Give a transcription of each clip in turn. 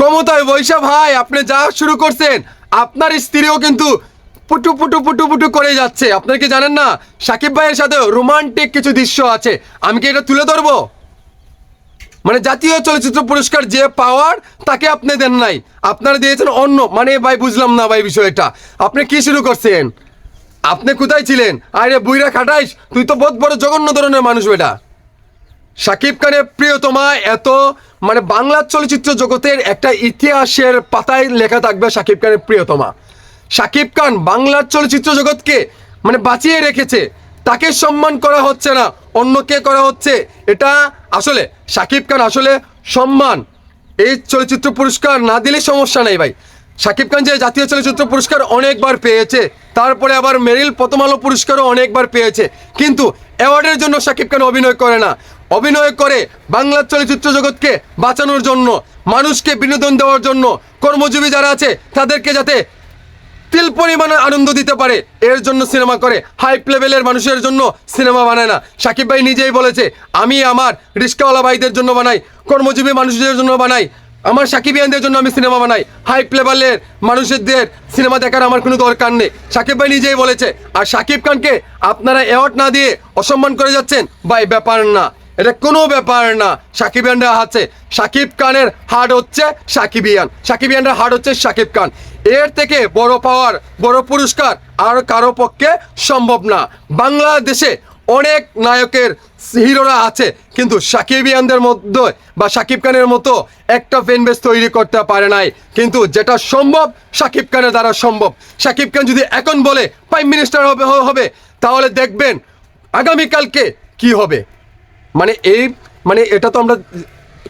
ক্ষমতায় বৈশা ভাই, আপনি যা শুরু করছেন, আপনার স্ত্রীও কিন্তু পুটু পুটু পুটু পুটু করে যাচ্ছে। আপনার কি জানেন না, সাকিব ভাইয়ের সাথে রোমান্টিক কিছু দৃশ্য আছে। আমি কি এটা তুলে ধরবো? মানে জাতীয় চলচ্চিত্র পুরস্কার যে পাওয়ার, তাকে আপনি দেন নাই। আপনারা দিয়েছেন অন্য মানে ভাই, বুঝলাম না ভাই বিষয়টা। আপনি কি শুরু করছেন? আপনি কোথায় ছিলেন? আরে বুইরা খাটাইস, তুই তো বহুত বড় জঘন্য ধরনের মানুষ বেটা। শাকিব খানের প্রিয়তমা এত মানে বাংলা চলচ্চিত্র জগতের একটা ইতিহাসের পাতায় লেখা থাকবে শাকিব খানের প্রিয়তমা। শাকিব খান বাংলার চলচ্চিত্র জগৎকে মানে বাঁচিয়ে রেখেছে। তাকে সম্মান করা হচ্ছে না অন্যকে করা হচ্ছে? এটা আসলে, শাকিব খান আসলে সম্মান। এই চলচ্চিত্র পুরস্কার না দিলে সমস্যা নেই ভাই। শাকিব খান যে জাতীয় চলচ্চিত্র পুরস্কার অনেকবার পেয়েছে, তারপরে আবার মেরিল প্রথম আলো পুরস্কারও অনেকবার পেয়েছে। কিন্তু অ্যাওয়ার্ডের জন্য শাকিব খান অভিনয় করে না। অভিনয় করে বাংলার চলচ্চিত্র জগৎকে বাঁচানোর জন্য, মানুষকে বিনোদন দেওয়ার জন্য, কর্মজীবী যারা আছে তাদেরকে যাতে তিল পরিমাণে আনন্দ দিতে পারে, এর জন্য সিনেমা করে। হাই লেভেলের মানুষের জন্য সিনেমা বানায় না। সাকিব ভাই নিজেই বলেছে, আমি আমার রিস্কাওয়ালা ভাইদের জন্য বানাই, কর্মজীবী মানুষদের জন্য বানাই, আমার সাকিব সাকিবিয়ানদের জন্য আমি সিনেমা বানাই। হাই লেভেলের মানুষদের সিনেমা দেখার আমার কোনো দরকার নেই। সাকিব ভাই নিজেই বলেছে, আর সাকিব খানকে আপনারা অ্যাওয়ার্ড না দিয়ে অসম্মান করে যাচ্ছেন, ভাই, ব্যাপার না। এটা কোনো ব্যাপার না। সাকিবিয়ানরা আছে। সাকিব খানের হার্ট হচ্ছে সাকিবিয়ান সাকিবিয়ানরা হার্ট হচ্ছে সাকিব খান। এর থেকে বড় পাওয়ার, বড় পুরস্কার আর কারও পক্ষে সম্ভব না। বাংলাদেশে অনেক নায়কের হিরোরা আছে, কিন্তু সাকিবিয়ানদের মধ্যে বা সাকিব খানের মতো একটা ফ্যান বেস তৈরি করতে পারে নাই। কিন্তু যেটা সম্ভব, সাকিব খানের দ্বারা সম্ভব। সাকিব খান যদি এখন বলে প্রাইম মিনিস্টার হবে হবে, তাহলে দেখবেন আগামীকালকে কি হবে? মানে এই মানে এটা তো আমরা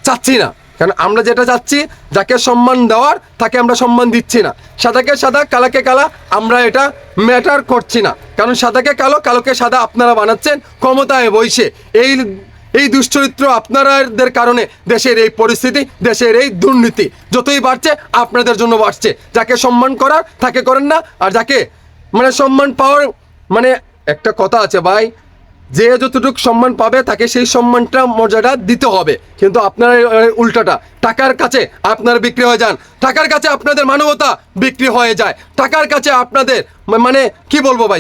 চাচ্ছি না। কারণ আমরা যেটা চাচ্ছি, যাকে সম্মান দেওয়ার, তাকে আমরা সম্মান দিচ্ছি না। সাদাকে সাদা, কালাকে কালা, আমরা এটা ম্যাটার করছি না। কারণ সাদাকে কালো, কালোকে সাদা আপনারা বানাচ্ছেন ক্ষমতায় বইসে এই এই দুশ্চরিত্র আপনারাদের কারণে দেশের এই পরিস্থিতি, দেশের এই দুর্নীতি যতই বাড়ছে, আপনাদের জন্য বাড়ছে। যাকে সম্মান করার, তাকে করেন না। আর যাকে মানে সম্মান পাওয়ার মানে একটা কথা আছে ভাই যে যতটুকু সম্মান পাবে, তাকে সেই সম্মানটা, মর্যাদা দিতে হবে। কিন্তু আপনার উল্টাটা, টাকার কাছে আপনার বিক্রি হয়ে যান। টাকার কাছে আপনাদের মানবতা বিক্রি হয়ে যায়। টাকার কাছে আপনাদের মানে কি বলব ভাই?